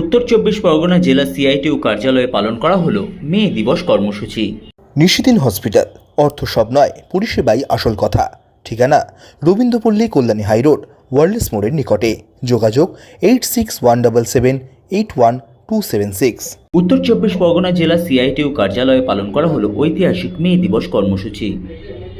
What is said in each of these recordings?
উত্তর চব্বিশ পরগনা জেলা সিআইটিউ কার্যালয়ে পালন করা হলো মে দিবস কর্মসূচি। নিশিদিন হসপিটাল অর্থ সব নয় পরিষেবাই আসল কথা। ঠিকানা রবীন্দ্রপল্লী কল্যাণী হাইরোড ওয়ার্ল্ডস মোড়ের নিকটে। যোগাযোগ eight six one double seven eight one two seven six. উত্তর চব্বিশ পরগনা জেলা সিআইটিউ কার্যালয়ে পালন করা হলো ঐতিহাসিক মে দিবস কর্মসূচি।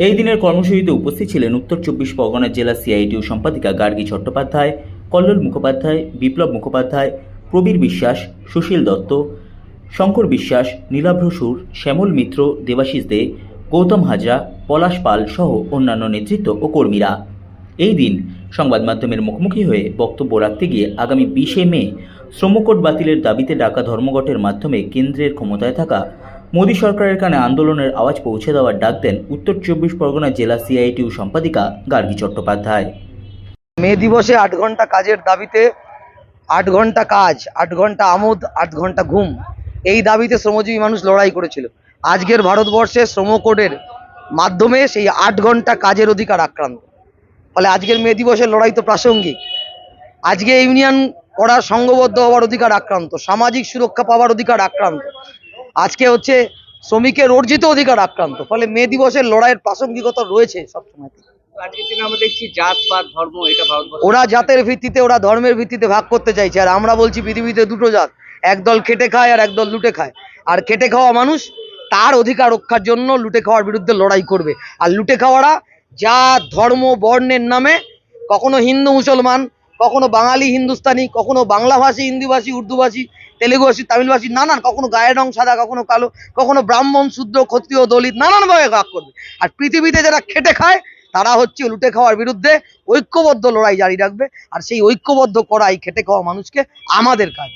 এই দিনের কর্মসূচিতে উপস্থিত ছিলেন উত্তর চব্বিশ পরগনা জেলা সিআইটিউ সম্পাদিকা গার্গী চট্টোপাধ্যায় কল্লোল মুখোপাধ্যায় বিপ্লব মুখোপাধ্যায় প্রবীর বিশ্বাস, সুশীল দত্ত, শঙ্কর বিশ্বাস নীলাভ্র সুর শ্যামল মিত্র, দেবাশিস দে, গৌতম হাজরা, পলাশ পাল সহ অন্যান্য নেতৃত্ব ও কর্মীরা। এই দিন সংবাদ মাধ্যমের মুখোমুখি হয়ে বক্তব্য রাখতে গিয়ে আগামী বিশে মে শ্রমকোট বাতিলের দাবিতে ডাকা ধর্মঘটের মাধ্যমে কেন্দ্রের ক্ষমতায় থাকা মোদী সরকারের কানে আন্দোলনের আওয়াজ পৌঁছে দেওয়ার ডাক দেন উত্তর চব্বিশ পরগনা জেলা সিআইটিউ সম্পাদিকা গার্গী চট্টোপাধ্যায়। মে দিবসে আট ঘণ্টা কাজের দাবিতে আট ঘণ্টা কাজ, আট ঘণ্টা আমোদ, আট ঘণ্টা ঘুম। এই দাবিতে শ্রমজীবী মানুষ লড়াই করেছিল। আজকের ভারতবর্ষে শ্রম কোডের মাধ্যমে সেই আট ঘণ্টা কাজের অধিকার আক্রান্ত। ফলে আজকের মে দিবসের লড়াই তো প্রাসঙ্গিক। আজকে ইউনিয়ন করার সংঘবদ্ধ হওয়ার অধিকার আক্রান্ত। সামাজিক সুরক্ষা পাওয়ার অধিকার আক্রান্ত। আজকে হচ্ছে শ্রমিকের অর্জিত অধিকার আক্রান্ত। ফলে মে দিবসের লড়াইয়ের প্রাসঙ্গিকতা রয়েছে সবসময় জাত, পাত, ধর্ম, এটা ওরা জাতের ভিত্তিতে, ওরা ধর্মের ভিত্তিতে ভাগ করতে চাইছে। আর আমরা বলছি পৃথিবীতে দুটো জাত একদল খেটে খায় আর একদল লুটে খায়। আর খেটে খাওয়া মানুষ, তার অধিকার রক্ষার জন্য লুটে খাওয়ার বিরুদ্ধে লড়াই করবে। আর লুটে খাওয়ারা জাত, ধর্ম, বর্ণের নামে কখনো হিন্দু, মুসলমান, কখনো বাঙালি, হিন্দুস্তানি, কখনো বাংলাভাষী, হিন্দিভাষী, উর্দুভাষী, তেলেগুভাষী, তামিলভাষী, নানান, কখনো গায়ের রং সাদা, কখনো কালো, কখনো ব্রাহ্মণ, শূদ্র, ক্ষত্রিয়, দলিত, নানানভাবে ভাগ করবে। আর পৃথিবীতে যারা খেটে খায় তারা হচ্ছে লুটে খাওয়ার বিরুদ্ধে ঐক্যবদ্ধ লড়াই জারি রাখবে আর সেই ঐক্যবদ্ধ করাই খেটে খাওয়া মানুষকে আমাদের কাজ।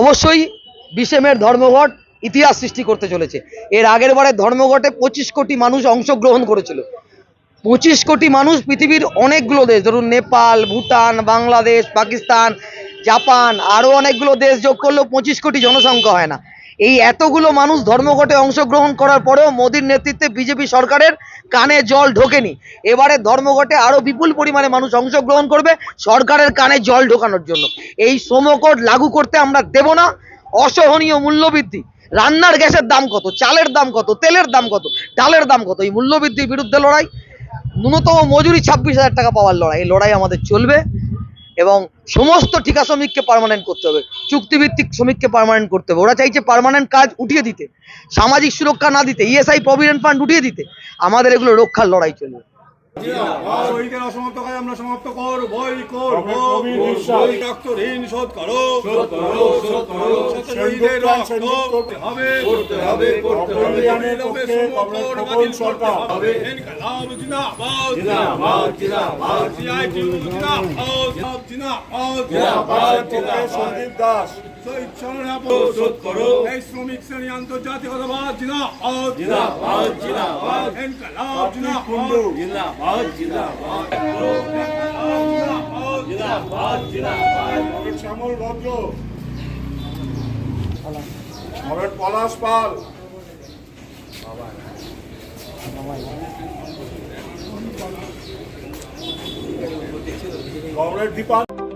অবশ্যই বিশে মের ধর্মঘট ইতিহাস সৃষ্টি করতে চলেছে। এর আগের বারে ধর্মঘটে পঁচিশ কোটি মানুষ অংশগ্রহণ করেছিল। পঁচিশ কোটি মানুষ পৃথিবীর অনেকগুলো দেশ ধরুন নেপাল ভুটান বাংলাদেশ পাকিস্তান জাপান আরও অনেকগুলো দেশ যোগ করলেও পঁচিশ কোটি জনসংখ্যা হয় না। এই এতগুলো মানুষ ধর্মঘটে অংশগ্রহণ করার পরেও মোদীর নেতৃত্বে বিজেপি সরকারের কানে জল ঢোকেনি। এবারে ধর্মঘটে আরও বিপুল পরিমাণে মানুষ অংশগ্রহণ করবে সরকারের কানে জল ঢোকানোর জন্য। এই শ্রমকোড লাগু করতে আমরা দেব না। অসহনীয় মূল্যবৃদ্ধি। রান্নার গ্যাসের দাম কত? চালের দাম কত? তেলের দাম কত? ডালের দাম কত? এই মূল্যবৃদ্ধির বিরুদ্ধে লড়াই। ন্যূনতম মজুরি ছাব্বিশ হাজার টাকা পাওয়ার লড়াই। এই লড়াই আমাদের চলবে। এবং সমস্ত ঠিকা শ্রমিককে পার্মানেন্ট করতে হবে, চুক্তিভিত্তিক শ্রমিককে পার্মানেন্ট করতে হবে। ওরা চাইছে পার্মানেন্ট কাজ উঠিয়ে দিতে, সামাজিক সুরক্ষা না দিতে ইএসআই প্রভিডেন্ট ফান্ড উঠিয়ে দিতে, আমাদের এগুলো রক্ষার লড়াই চলবে। জিন্দাবাদ। জিন্দাবাদ সন্দীপ দাস। শহীদ শরণাপদ শোধ করো। এই শ্রমিক শ্রেণি আন্তর্জাতিকতাবাদ জিন্দাবাদ। জিন্দাবাদ জিন্দাবাদ। ইনকলাব জিন্দাবাদ। Shyamal Bhadra. Comrade Palash Pal. Comrade Dipa